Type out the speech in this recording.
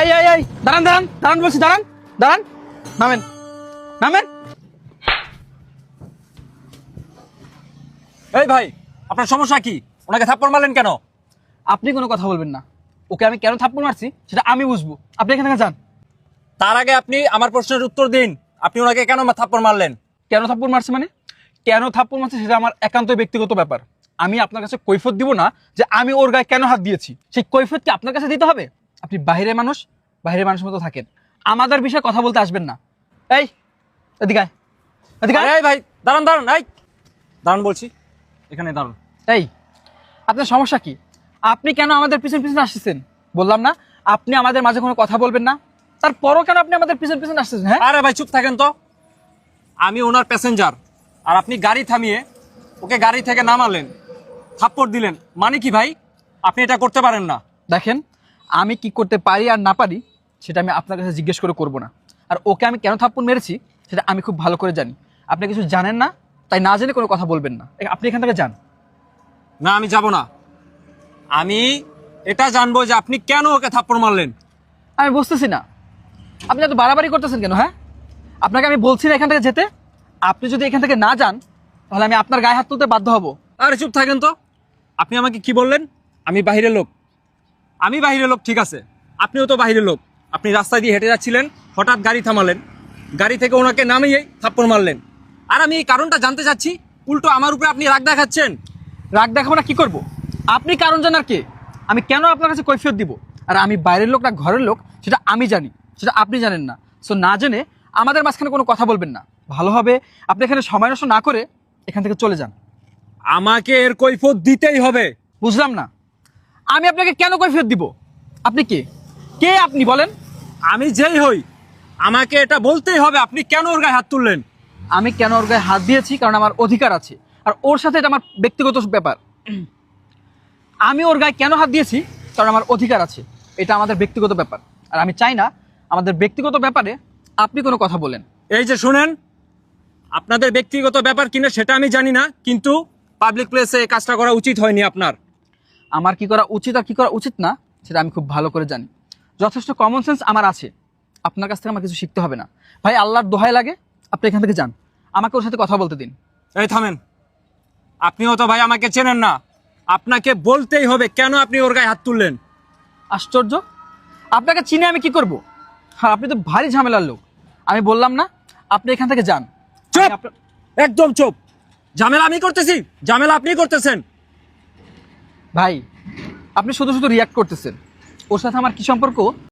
এই এই এই দাঁড়ান দাঁড়ান দাঁড়ান বলছি দাঁড়ান দাঁড়ান। নামেন নামেন। এই ভাই আপনার সমস্যা কি? ওনাকে থাপ্পড় মারলেন কেন? আপনি কোনো কথা বলবেন না। ওকে আমি কেন থাপ্পড় মারছি সেটা আমি বুঝব। আপনি এখান থেকে যান। তার আগে আপনি আমার প্রশ্নের উত্তর দিন। আপনি ওনাকে কেন থাপ্পড় মারলেন? কেন থাপ্পড় মারছে মানে? কেন থাপ্পড় মারছে সেটা আমার একান্ত ব্যক্তিগত ব্যাপার। আমি আপনার কাছে কৈফত দিব না যে আমি ওর গায়ে কেন হাত দিয়েছি। সেই কৈফত কি আপনার কাছে দিতে হবে? আপনি বাইরে মানুষ বাইরে মানুষের মতো থাকেন। আমাদের বিষয়ে কথা বলতে আসবেন না। এই এদিকে আয়। এদিকে আয়। এই ভাই দাঁড়ান দাঁড়ান এই। দাঁড়ান বলছি। এখানে দাঁড়ান। এই আপনার সমস্যা কি? আপনি কেন আমাদের পিছন পিছন আসতেছেন? বললাম না আপনি আমাদের মাঝে কোনো কথা বলবেন না। তারপরও কেন আপনি আমাদের পিছন পিছন আসতেছেন হ্যাঁ? আরে ভাই চুপ থাকেন তো। আমি ওনার প্যাসেঞ্জার আর আপনি গাড়ি থামিয়ে ওকে গাড়ি থেকে নামালেন। থাপ্পড় দিলেন। মানে কি ভাই? আপনি এটা করতে পারেন না। দেখেন আমি কি করতে পারি আর না পারি সেটা আমি আপনার কাছে জিজ্ঞেস করে করব না। আর ওকে আমি কেন থাপ্পড় মেরেছি সেটা আমি খুব ভালো করে জানি। আপনি কিছু জানেন না তাই না জেনে কোনো কথা বলবেন না। আপনি এখান থেকে যান। না আমি যাব না। আমি এটা জানব যে আপনি কেন ওকে থাপ্পড় মারলেন। আমি বুঝতেছি না। আপনি এত বাড়াবাড়ি করতেছেন কেন হ্যাঁ? আপনাকে আমি বলছি না এখান থেকে যেতে। আপনি যদি এখান থেকে না যান তাহলে আমি আপনার গায়ে হাত তুলতে বাধ্য হব। আরে চুপ থাকেন তো। আপনি আমাকে কি বললেন? আমি বাহিরের লোক। আমি বাহিরের লোক ঠিক আছে। আপনিও তো বাহিরের লোক। আপনি রাস্তা দিয়ে হেঁটে যাচ্ছিলেন হঠাৎ গাড়ি থামালেন। গাড়ি থেকে ওনাকে নামিয়ে থাপ্পড় মারলেন। আর আমি এই কারণটা জানতে চাচ্ছি উল্টো আমার উপরে আপনি রাগ দেখাচ্ছেন। রাগ দেখাবো না কী করব? আপনি কারণ জানার কে? আমি কেন আপনার কাছে কৈফিয়ত দিব? আর আমি বাইরের লোক না ঘরের লোক সেটা আমি জানি সেটা আপনি জানেন না। সো না জেনে আমাদের মাঝখানে কোনো কথা বলবেন না। ভালো হবে আপনি এখানে সময় নষ্ট না করে এখান থেকে চলে যান। আমাকে এর কৈফত দিতেই হবে। বুঝলাম না। আমি আপনাকে কেন কৈফিয়ত দিব? আপনি কে? কে আপনি বলেন? আমি যেই হই আমাকে এটা বলতেই হবে আপনি কেন ওর গায়ে হাত তুললেন? আমি কেন ওর গায়ে হাত দিয়েছি? কারণ আমার অধিকার আছে। আর ওর সাথে এটা আমার ব্যক্তিগত ব্যাপার। আমি ওর গায়ে কেন হাত দিয়েছি? কারণ আমার অধিকার আছে। এটা আমাদের ব্যক্তিগত ব্যাপার। আর আমি চাই না আমাদের ব্যক্তিগত ব্যাপারে আপনি কোনো কথা বলেন। এই যে শুনেন আপনাদের ব্যক্তিগত ব্যাপার কিনা সেটা আমি জানি না কিন্তু পাবলিক প্লেসে এই কাজটা করা উচিত হয়নি আপনার। আমার কি করা উচিত আর কি করা উচিত না সেটা আমি খুব ভালো করে জানি। যথেষ্ট কমন সেন্স আমার আছে। আপনার কাছ থেকে আমার কিছু শিখতে হবে না। ভাই আল্লাহর দোহাই লাগে আপনি এখান থেকে যান। আমাকে ওর সাথে কথা বলতে দিন। এই থামেন। আপনিও তো ভাই আমাকে চেনেন না। আপনাকে বলতেই হবে কেন আপনি ওর গায়ে হাত তুললেন। আশ্চর্য। আপনাকে চিনে আমি কি করব? হ্যাঁ আপনি তো ভারী ঝামেলার লোক। আমি বললাম না আপনি এখান থেকে যান। চুপ! একদম চুপ! ঝামেলা আমি করতেছি ঝামেলা আপনি করতেছেন। ভাই আপনি শুধু শুধু রিয়াক্ট করতেছেন। ওর সাথে আমার কি সম্পর্ক?